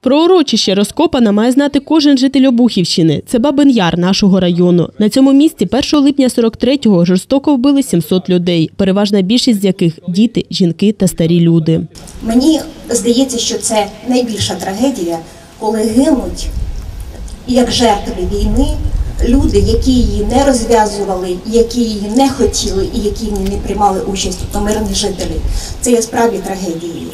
Про урочище Розкопана має знати кожен житель Обухівщини. Це Бабин Яр нашого району. На цьому місці 1 липня 43-го жорстоко вбили 700 людей, переважна більшість з яких діти, жінки та старі люди. Мені здається, що це найбільша трагедія, коли гинуть як жертви війни люди, які її не розв'язували, які її не хотіли і які не приймали участь, тобто мирні жителі. Це є справді трагедією.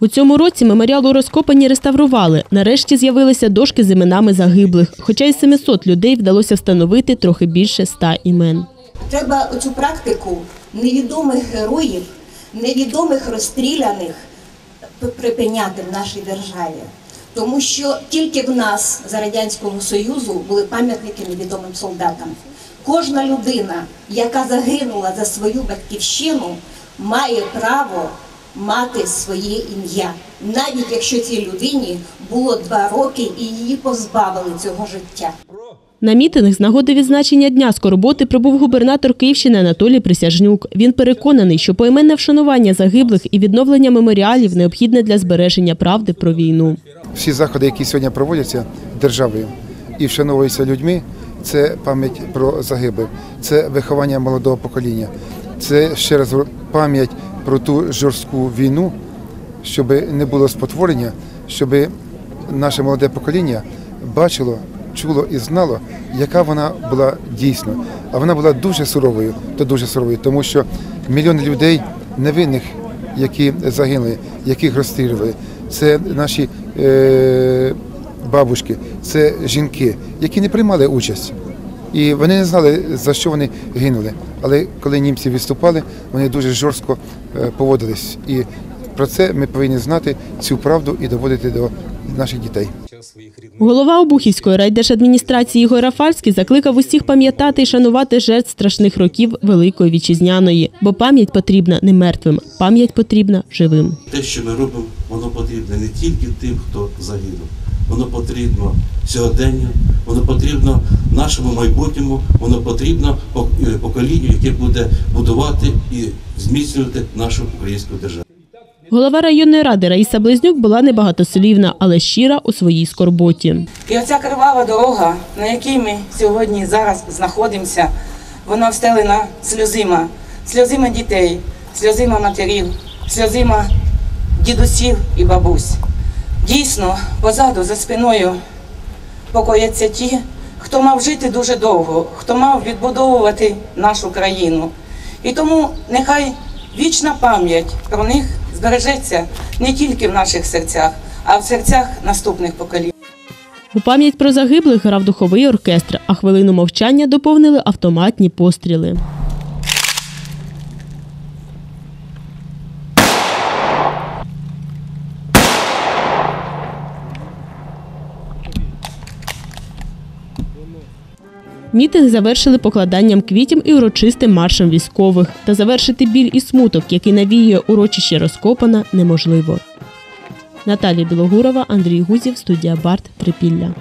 У цьому році меморіал у Розкопані реставрували. Нарешті з'явилися дошки з іменами загиблих. Хоча із 700 людей вдалося встановити трохи більше ста імен. Треба оцю практику невідомих героїв, невідомих розстріляних припиняти в нашій державі. Тому що тільки в нас за Радянського Союзу були пам'ятники невідомим солдатам. Кожна людина, яка загинула за свою батьківщину, має право мати своє ім'я, навіть якщо цій людині було два роки і її позбавили цього життя. На мітинг з нагоди відзначення дня скорботи прибув губернатор Київщини Анатолій Присяжнюк. Він переконаний, що поіменне вшанування загиблих і відновлення меморіалів необхідне для збереження правди про війну. всі заходи, які сьогодні проводяться державою і вшановуються людьми, це пам'ять про загиблих, це виховання молодого покоління, це ще раз пам'ять про ту жорстку війну, щоб не було спотворення, щоб наше молоде покоління бачило, чуло і знало, яка вона була дійсно. А вона була дуже суровою, то дуже суровою, тому що мільйони людей невинних, які загинули, яких розстрілювали. Це наші е, бабушки, це жінки, які не приймали участь. І вони не знали, за що вони гинули. Але коли німці відступали, вони дуже жорстко е, поводились. І про це ми повинні знати цю правду і доводити до наших дітей. Голова Обухівської райдержадміністрації Ігор Рафальський закликав усіх пам'ятати і шанувати жертв страшних років Великої Вітчизняної, бо пам'ять потрібна не мертвим, пам'ять потрібна живим. Те, що ми робимо, воно потрібне не тільки тим, хто загинув. Воно потрібно сьогоденню, воно потрібно нашому майбутньому, воно потрібно е, поколінню, яке буде будувати і зміцнювати нашу українську державу. Голова районної ради Раїса Близнюк була небагатослівна, але щира у своїй скорботі. І оця кривава дорога, на якій ми сьогодні зараз знаходимося, вона встелена сльозима, сльозима дітей, сльозима матерів, сльозима дідусів і бабусь. Дійсно, позаду, за спиною покояться ті, хто мав жити дуже довго, хто мав відбудовувати нашу країну. І тому нехай вічна пам'ять про них збережеться не тільки в наших серцях, а в серцях наступних поколінь. У пам'ять про загиблих грав духовий оркестр, а хвилину мовчання доповнили автоматні постріли. Мітинг завершили покладанням квітів і урочистим маршем військових. Та завершити біль і смуток, який навіює урочище розкопана, неможливо. Наталія Білогурова, Андрій Гузів, студія Барт, Трипілля.